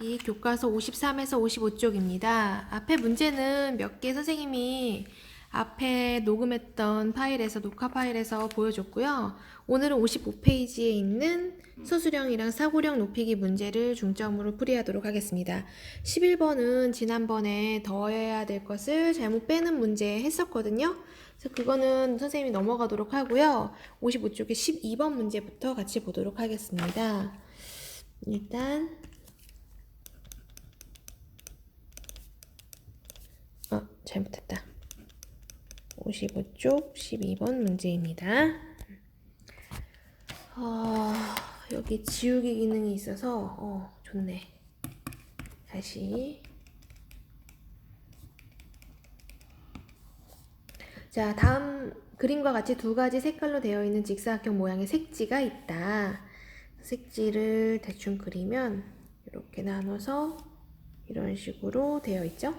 이 교과서 53에서 55쪽입니다. 앞에 문제는 몇 개 선생님이 앞에 녹음했던 파일에서 녹화 파일에서 보여줬고요. 오늘은 55페이지에 있는 수수령이랑 사고령 높이기 문제를 중점으로 풀이하도록 하겠습니다. 11번은 지난번에 더해야 될 것을 잘못 빼는 문제 했었거든요. 그래서 그거는 선생님이 넘어가도록 하고요. 55쪽에 12번 문제부터 같이 보도록 하겠습니다. 일단 어, 잘못했다. 55쪽 12번 문제입니다. 어, 여기 지우기 기능이 있어서 어, 좋네. 다시 자, 다음 그림과 같이 두 가지 색깔로 되어 있는 직사각형 모양의 색지가 있다. 색지를 대충 그리면 이렇게 나눠서 이런 식으로 되어 있죠.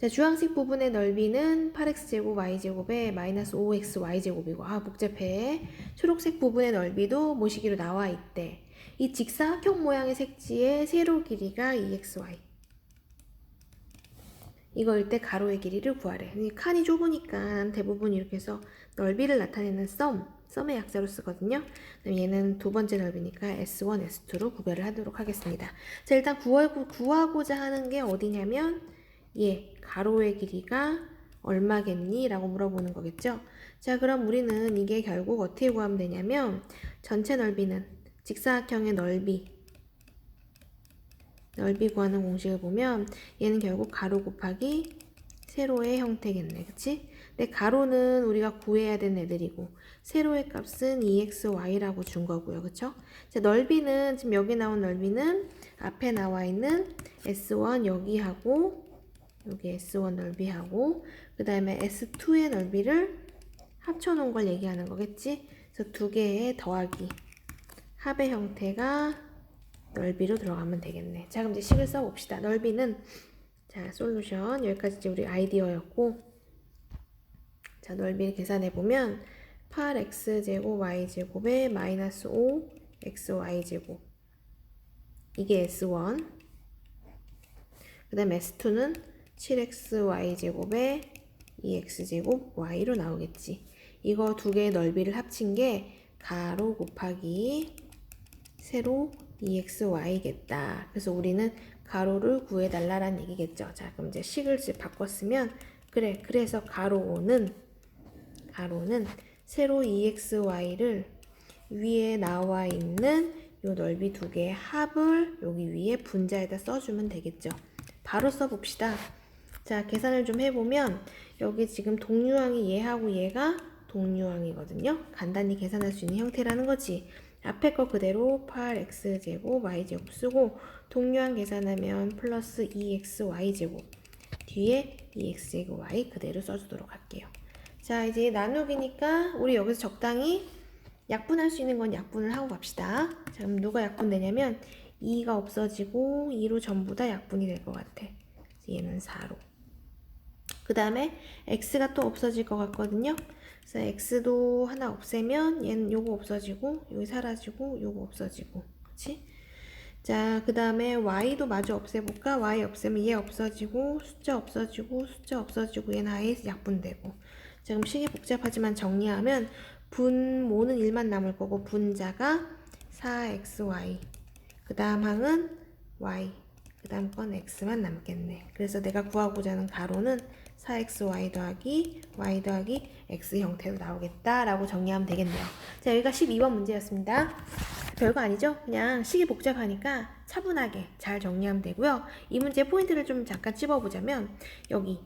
자, 주황색 부분의 넓이는 8x제곱 y제곱에 마이너스 5x y제곱이고 아 복잡해. 초록색 부분의 넓이도 모시기로 나와 있대. 이 직사각형 모양의 색지의 세로 길이가 2xy. 이거일 때 가로의 길이를 구하래. 이 칸이 좁으니까 대부분 이렇게 해서 넓이를 나타내는 썸, 썸의 약자로 쓰거든요. 그럼 얘는 두 번째 넓이니까 S1, S2로 구별을 하도록 하겠습니다. 자, 일단 구하고, 구하고자 하는 게 어디냐면 예, 가로의 길이가 얼마겠니? 라고 물어보는 거겠죠. 자, 그럼 우리는 이게 결국 어떻게 구하면 되냐면 전체 넓이는 직사각형의 넓이 넓이 구하는 공식을 보면 얘는 결국 가로 곱하기 세로의 형태겠네. 그치? 근데 가로는 우리가 구해야 되는 애들이고 세로의 값은 2xy라고 준 거고요. 그쵸? 자, 넓이는 지금 여기 나온 넓이는 앞에 나와 있는 s1 여기하고 여기 S1 넓이하고 그 다음에 S2의 넓이를 합쳐 놓은 걸 얘기하는 거겠지? 그래서 두 개의 더하기 합의 형태가 넓이로 들어가면 되겠네. 자 그럼 이제 식을 써 봅시다. 넓이는 자 솔루션 여기까지 이제 우리 아이디어였고 자 넓이를 계산해 보면 8x제곱 y제곱에 마이너스 5xy제곱 이게 S1 그 다음 S2는 7xy제곱에 2x제곱 y로 나오겠지. 이거 두 개의 넓이를 합친 게 가로 곱하기 세로 2xy겠다. 그래서 우리는 가로를 구해달라는 얘기겠죠. 자, 그럼 이제 식을 이제 바꿨으면 그래. 그래서 가로는 가로는 세로 2xy를 위에 나와 있는 요 넓이 두 개의 합을 여기 위에 분자에다 써주면 되겠죠. 바로 써봅시다. 자, 계산을 좀 해보면 여기 지금 동류항이 얘하고 얘가 동류항이거든요. 간단히 계산할 수 있는 형태라는 거지. 앞에 거 그대로 8x제곱 y제곱 쓰고 동류항 계산하면 플러스 2xy제곱 뒤에 2x제곱 y 그대로 써주도록 할게요. 자, 이제 나누기니까 우리 여기서 적당히 약분할 수 있는 건 약분을 하고 갑시다. 자, 그럼 누가 약분되냐면 2가 없어지고 2로 전부 다 약분이 될 것 같아. 얘는 4로. 그 다음에 x가 또 없어질 것 같거든요. 그래서 x도 하나 없애면 얘는 요거 없어지고 여기 사라지고 요거 없어지고 그치? 자, 그 다음에 y도 마저 없애볼까? y 없애면 얘 없어지고 숫자 없어지고 숫자 없어지고 얘는 아예 약분되고 자, 그럼 식이 복잡하지만 정리하면 분모는 1만 남을 거고 분자가 4xy 그 다음 항은 y 그 다음 건 x만 남겠네 그래서 내가 구하고자 하는 가로는 4xy 더하기 y 더하기 x 형태로 나오겠다 라고 정리하면 되겠네요 자 여기가 12번 문제였습니다 별거 아니죠? 그냥 식이 복잡하니까 차분하게 잘 정리하면 되고요 이 문제 포인트를 좀 잠깐 찝어보자면 여기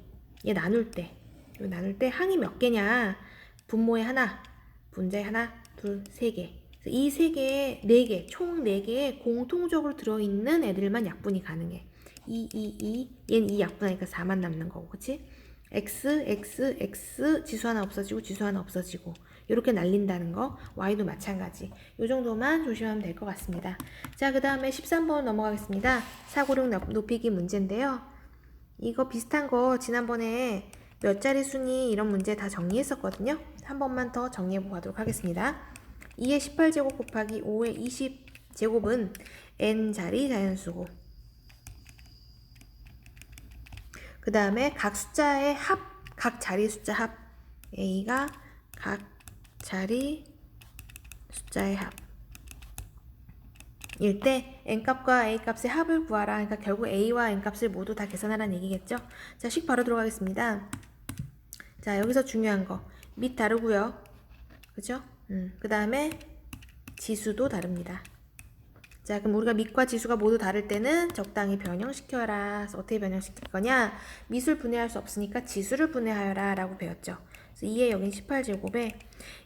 얘 나눌 때 나눌 때 항이 몇 개냐 분모에 하나 분자에 하나 둘세 개 이 세 개에 네 개, 총 네 개에 공통적으로 들어있는 애들만 약분이 가능해. 2, 2, 2, 얘는 2 약분하니까 4만 남는 거고, 그치? X, x, x, 지수 하나 없어지고 지수 하나 없어지고 이렇게 날린다는 거 y도 마찬가지. 이 정도만 조심하면 될 것 같습니다. 자 그 다음에 13번 넘어가겠습니다. 사고력 높이기 문제인데요. 이거 비슷한 거 지난번에 몇 자리 순위 이런 문제 다 정리했었거든요. 한 번만 더 정리해 보도록 하겠습니다. 2의 18제곱 곱하기 5의 20제곱은 n 자리 자연수고 그 다음에 각 숫자의 합, 각 자리 숫자 합. A가 각 자리 숫자의 합. 일 때 n값과 a값의 합을 구하라. 그러니까 결국 a와 n값을 모두 다 계산하라는 얘기겠죠? 자, 식 바로 들어가겠습니다. 자, 여기서 중요한 거. 밑 다르고요. 그죠? 음, 그 다음에 지수도 다릅니다. 자, 그럼 우리가 밑과 지수가 모두 다를 때는 적당히 변형시켜라. 어떻게 변형시킬 거냐? 밑을 분해할 수 없으니까 지수를 분해하여라. 라고 배웠죠. 그래서 2에 여긴 18제곱에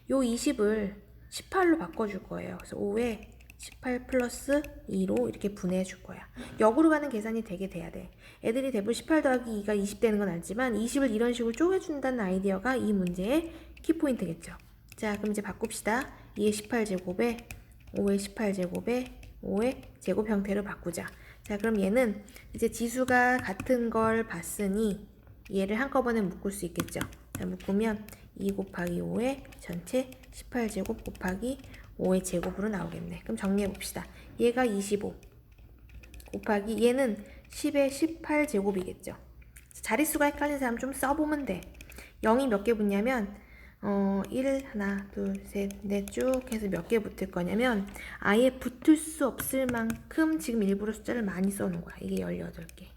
요 20을 18로 바꿔줄 거예요. 그래서 5에 18 플러스 2로 이렇게 분해해 줄 거야. 역으로 가는 계산이 되게 돼야 돼. 애들이 대부분 18 더하기 2가 20 되는 건 알지만 20을 이런 식으로 쪼개준다는 아이디어가 이 문제의 키포인트겠죠. 자, 그럼 이제 바꿉시다. 2의 18제곱에 5의 18제곱에 5의 제곱 형태로 바꾸자. 자, 그럼 얘는 이제 지수가 같은 걸 봤으니 얘를 한꺼번에 묶을 수 있겠죠. 자, 묶으면 2 곱하기 5의 전체 18제곱 곱하기 5의 제곱으로 나오겠네. 그럼 정리해 봅시다. 얘가 25 곱하기 얘는 10의 18제곱이겠죠. 자릿수가 헷갈린 사람 좀 써보면 돼. 0이 몇 개 붙냐면 어, 1, 하나, 둘, 셋, 넷 쭉 해서 몇 개 붙을 거냐면 아예 붙을 수 없을 만큼 지금 일부러 숫자를 많이 써놓은 거야. 이게 18개.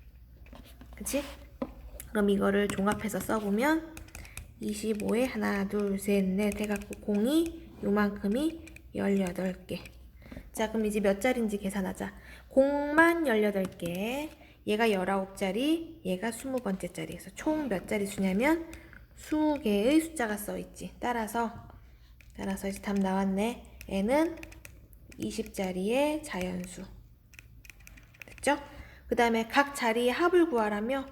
그치? 그럼 이거를 종합해서 써보면 25에 하나, 둘, 셋, 넷 해갖고 공이 요만큼이 18개. 자, 그럼 이제 몇 자리인지 계산하자. 공만 18개. 얘가 19자리, 얘가 20번째 자리. 그래서 총 몇 자리 수냐면 20개의 숫자가 써있지. 따라서, 따라서 이제 답 나왔네. n은 20자리의 자연수. 됐죠? 그 다음에 각 자리의 합을 구하라며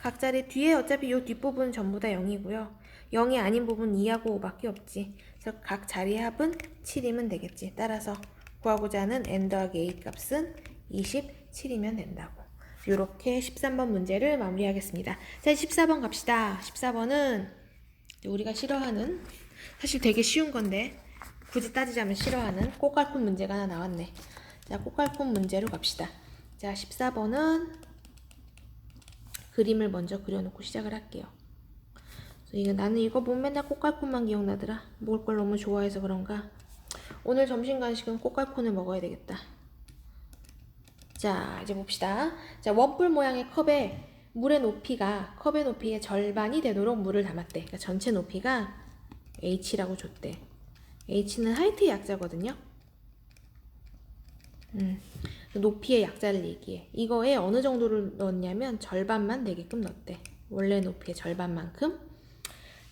각 자리 뒤에 어차피 이 뒷부분은 전부 다 0이고요. 0이 아닌 부분 2하고 5밖에 없지. 그래서 각 자리의 합은 7이면 되겠지. 따라서 구하고자 하는 n 더하기 a 값은 27이면 된다고. 이렇게 13번 문제를 마무리하겠습니다. 자, 14번 갑시다. 14번은 우리가 싫어하는 사실 되게 쉬운 건데 굳이 따지자면 싫어하는 꽃갈콘 문제가 하나 나왔네. 자, 꽃갈콘 문제로 갑시다. 자, 14번은 그림을 먼저 그려놓고 시작을 할게요. 이거 나는 이거 보면 맨날 꽃갈콘만 기억나더라. 먹을 걸 너무 좋아해서 그런가. 오늘 점심 간식은 꽃갈콘을 먹어야 되겠다. 자, 이제 봅시다. 자, 원뿔 모양의 컵에 물의 높이가 컵의 높이의 절반이 되도록 물을 담았대. 그러니까 전체 높이가 h라고 줬대. h는 하이트의 약자거든요. 음, 높이의 약자를 얘기해. 이거에 어느 정도를 넣었냐면 절반만 되게끔 넣었대. 원래 높이의 절반만큼.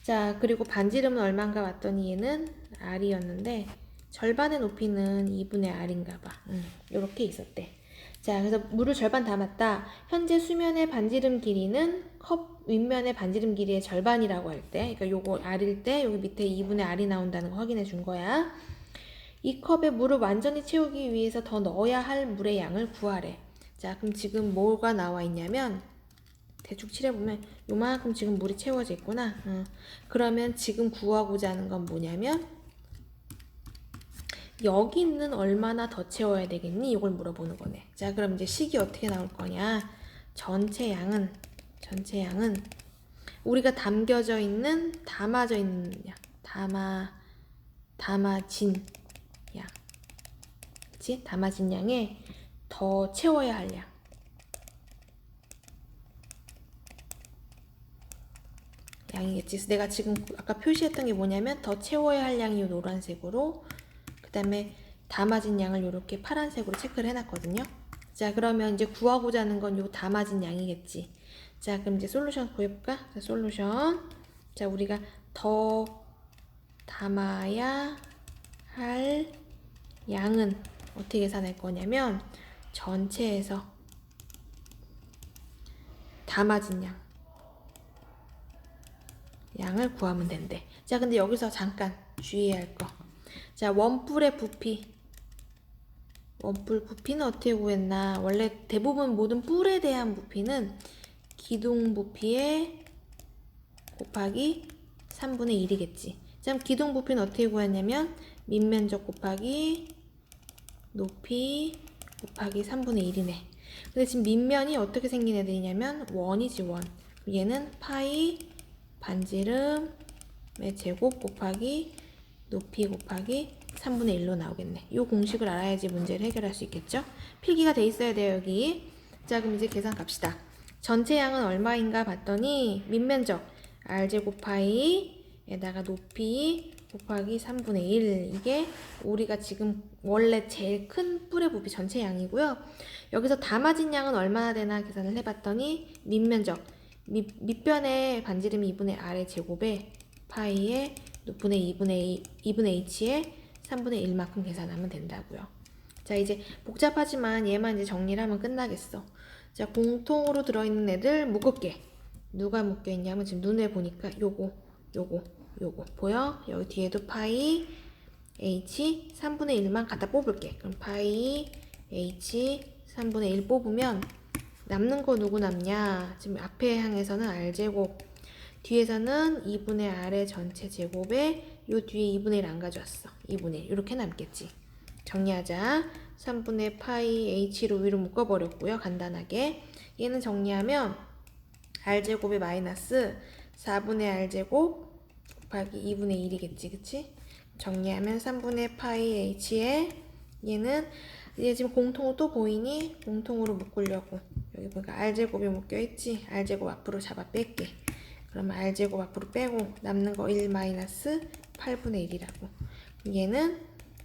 자, 그리고 반지름은 얼마인가 봤더니 얘는 r이었는데 절반의 높이는 2분의 r인가 봐. 음, 이렇게 있었대. 자, 그래서 물을 절반 담았다. 현재 수면의 반지름 길이는 컵 윗면의 반지름 길이의 절반이라고 할 때, 그러니까 요거 R일 때 여기 밑에 2분의 R이 나온다는 거 확인해 준 거야. 이 컵에 물을 완전히 채우기 위해서 더 넣어야 할 물의 양을 구하래. 자, 그럼 지금 뭐가 나와 있냐면 대충 칠해보면 요만큼 지금 물이 채워져 있구나. 어. 그러면 지금 구하고자 하는 건 뭐냐면 여기는 얼마나 더 채워야 되겠니? 이걸 물어보는 거네. 자, 그럼 이제 식이 어떻게 나올 거냐? 전체 양은 전체 양은 우리가 담겨져 있는 담아져 있는 양, 담아 담아진 양, 그렇지? 담아진 양에 더 채워야 할 양. 양이겠지. 그래서 내가 지금 아까 표시했던 게 뭐냐면 더 채워야 할 양이 이 노란색으로 그 다음에 담아진 양을 이렇게 파란색으로 체크를 해놨거든요. 자, 그러면 이제 구하고자 하는 건 요 담아진 양이겠지. 자, 그럼 이제 솔루션 구해볼까? 자, 솔루션. 자, 우리가 더 담아야 할 양은 어떻게 계산할 거냐면 전체에서 담아진 양. 양을 구하면 된대. 자, 근데 여기서 잠깐 주의해야 할 거. 자, 원뿔의 부피. 원뿔 부피는 어떻게 구했나? 원래 대부분 모든 뿔에 대한 부피는 기둥 부피에 곱하기 3분의 1이겠지. 자, 그럼 기둥 부피는 어떻게 구했냐면 밑면적 곱하기 높이 곱하기 3분의 1이네. 근데 지금 밑면이 어떻게 생긴 애들이냐면 원이지 원. 얘는 파이 반지름의 제곱 곱하기 높이 곱하기 3분의 1로 나오겠네. 이 공식을 알아야지 문제를 해결할 수 있겠죠? 필기가 돼 있어야 돼요, 여기. 자, 그럼 이제 계산 갑시다. 전체 양은 얼마인가 봤더니 밑면적 r제곱 파이에다가 높이 곱하기 3분의 1 이게 우리가 지금 원래 제일 큰 뿔의 부피 전체 양이고요. 여기서 담아진 양은 얼마나 되나 계산을 해봤더니 밑면적 밑, 밑변의 반지름이 2분의 r의 제곱에 파이에 높 분의 2분의 2, 2분의 h에 3분의 1만큼 계산하면 된다고요. 자 이제 복잡하지만 얘만 이제 정리를 하면 끝나겠어. 자 공통으로 들어있는 애들 묶을게. 누가 묶여 있냐면 지금 눈에 보니까 요거 요거 요거 보여? 여기 뒤에도 파이 h 3분의 1만 갖다 뽑을게. 그럼 파이 h 3분의 1 뽑으면 남는 거 누구 남냐? 지금 앞에 항에서는 r제곱 뒤에서는 2분의 r의 전체 제곱에 요 뒤에 2분의 1 안 가져왔어. 2분의 1 이렇게 남겠지. 정리하자. 3분의 파이 h로 위로 묶어버렸고요. 간단하게. 얘는 정리하면 r제곱에 마이너스 4분의 r제곱 곱하기 2분의 1이겠지. 그치? 정리하면 3분의 파이 h에 얘는 얘 지금 공통으로 또 보이니? 공통으로 묶으려고. 여기 보니까 r제곱이 묶여있지? r제곱 앞으로 잡아 뺄게. 그러면 r제곱 앞으로 빼고 남는 거 1 마이너스 8분의 1이라고. 얘는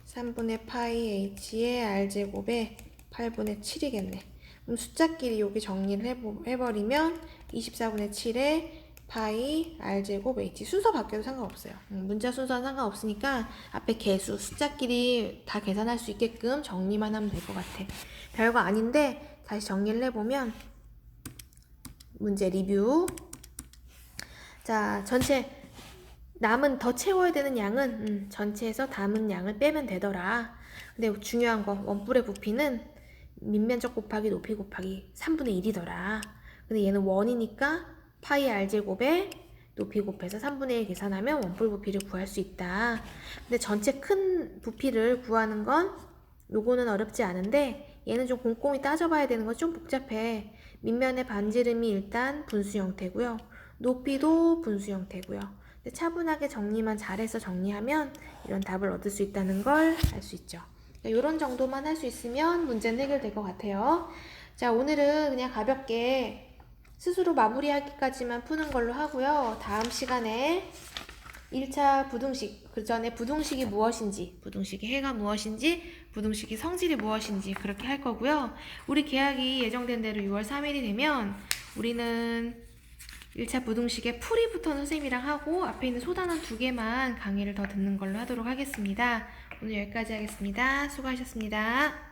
3분의 파이 h의 r제곱에 8분의 7이겠네. 그럼 숫자끼리 여기 정리를 해보, 해버리면 24분의 7에 파이 r제곱 h 순서 바뀌어도 상관없어요. 음, 문자 순서는 상관없으니까 앞에 개수 숫자끼리 다 계산할 수 있게끔 정리만 하면 될 것 같아. 별거 아닌데 다시 정리를 해보면 문제 리뷰 자, 전체 남은 더 채워야 되는 양은 음, 전체에서 남은 양을 빼면 되더라. 근데 중요한 거 원뿔의 부피는 밑면적 곱하기 높이 곱하기 3분의 1이더라. 근데 얘는 원이니까 파이 r제곱에 높이 곱해서 3분의 1 계산하면 원뿔 부피를 구할 수 있다. 근데 전체 큰 부피를 구하는 건 요거는 어렵지 않은데 얘는 좀 꼼꼼히 따져봐야 되는 거좀 복잡해. 밑면의 반지름이 일단 분수 형태고요. 높이도 분수 형태고요. 차분하게 정리만 잘해서 정리하면 이런 답을 얻을 수 있다는 걸 알 수 있죠. 이런 정도만 할 수 있으면 문제는 해결될 것 같아요. 자, 오늘은 그냥 가볍게 스스로 마무리하기까지만 푸는 걸로 하고요. 다음 시간에 1차 부등식, 그 전에 부등식이 무엇인지, 부등식의 해가 무엇인지, 부등식의 성질이 무엇인지 그렇게 할 거고요. 우리 계약이 예정된 대로 6월 3일이 되면 우리는 1차 부등식의 풀이부터 선생님이랑 하고 앞에 있는 소단원 두 개만 강의를 더 듣는 걸로 하도록 하겠습니다. 오늘 여기까지 하겠습니다. 수고하셨습니다.